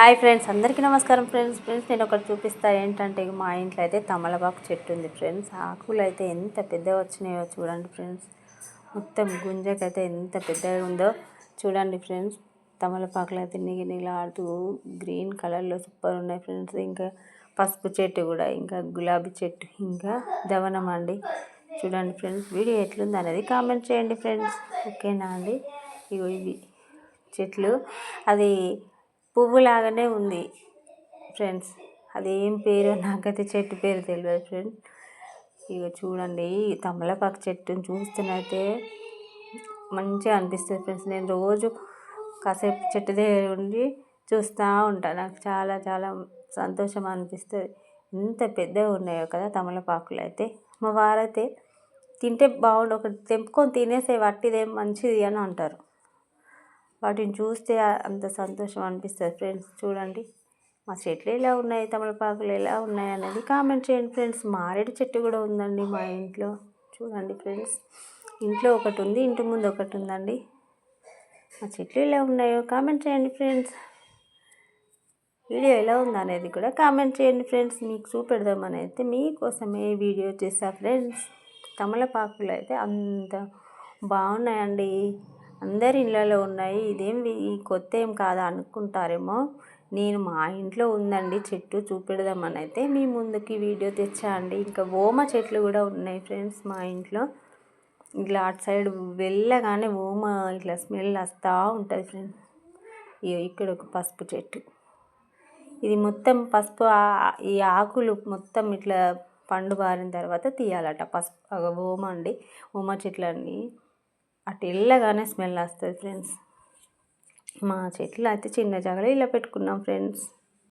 Hi friends అందరికీ నమస్కారం friends. Friends నేను ఒకటి చూపిస్తా. ఏంటంటే మా ఇంట్లో అయితే తమలపాకు చెట్టు ఉంది ఫ్రెండ్స్. ఆకులు అయితే ఎంత పెద్దగా వచ్చినాయో చూడండి ఫ్రెండ్స్. మొత్తం గుంజకైతే ఎంత పెద్దగా ఉందో చూడండి ఫ్రెండ్స్. తమలపాకులు అయితే నిగినిలాడుతూ గ్రీన్ కలర్లో సూపర్ ఉన్నాయి ఫ్రెండ్స్. ఇంకా పసుపు చెట్టు కూడా ఇంకా గులాబీ చెట్టు ఇంకా దవనం అండి. చూడండి ఫ్రెండ్స్ వీడియో ఎట్లుంది అనేది కామెంట్ చేయండి ఫ్రెండ్స్. ఓకేనా అండి? ఇగో ఇవి చెట్లు. అది పువ్వు లాగానే ఉంది ఫ్రెండ్స్. అది ఏం పేరు? నాకైతే చెట్టు పేరు తెలియదు ఫ్రెండ్స్ ఇక చూడండి తమలపాకు చెట్టుని చూస్తున్నైతే మంచిగా అనిపిస్తుంది ఫ్రెండ్స్. నేను రోజు కాసేపు చెట్టు దగ్గర ఉండి చూస్తూ ఉంటాను నాకు చాలా చాలా సంతోషం అనిపిస్తుంది. ఎంత పెద్దగా ఉన్నాయో కదా తమలపాకులు అయితే. మా వారైతే తింటే బాగుండు. ఒకటి తెంపుకొని తినేసే వట్టిదేం మంచిది అని అంటారు. వాటిని చూస్తే అంత సంతోషం అనిపిస్తుంది. ఫ్రెండ్స్ చూడండి. మా చెట్లు ఎలా ఉన్నాయి? తమలపాకులు ఎలా ఉన్నాయి? అనేది కామెంట్ చేయండి ఫ్రెండ్స్ మారేడు చెట్టు కూడా ఉందండి మా ఇంట్లో. చూడండి ఫ్రెండ్స్ ఇంట్లో ఒకటి ఉంది ఇంటి ముందు ఒకటి ఉందండి. మా చెట్లు ఎలా ఉన్నాయో కామెంట్ చేయండి ఫ్రెండ్స్ వీడియో ఎలా ఉంది అనేది కూడా కామెంట్ చేయండి ఫ్రెండ్స్ మీకు చూపెడదామని అయితే మీకోసమే వీడియో చేసా ఫ్రెండ్స్ తమలపాకులు అయితే అంత బాగున్నాయండి. అందరి ఇళ్ళలో ఉన్నాయి. ఇదేం ఈ కొత్త ఏం కాదా అనుకుంటారేమో. నేను మా ఇంట్లో ఉందండి. చెట్టు చూపెడదామని అయితే మీ ముందుకి వీడియో తెచ్చా అండి. ఇంకా ఓమ చెట్లు కూడా ఉన్నాయి ఫ్రెండ్స్ మా ఇంట్లో. ఇట్లా అటు సైడ్ వెళ్ళగానే ఓమ ఇట్లా స్మెల్ వస్తూ ఉంటుంది ఫ్రెండ్స్. ఇక్కడ ఒక పసుపు చెట్టు. ఇది మొత్తం పసుపు ఈ ఆకులు మొత్తం ఇట్లా పండు బారిన తర్వాత తీయాలట పసుపు ఓమ అండి. ఓమ చెట్లు అండి అటు వెళ్ళగానే స్మెల్ వస్తుంది ఫ్రెండ్స్ మా చెట్లు అయితే చిన్న జగడ ఇలా పెట్టుకున్నాం ఫ్రెండ్స్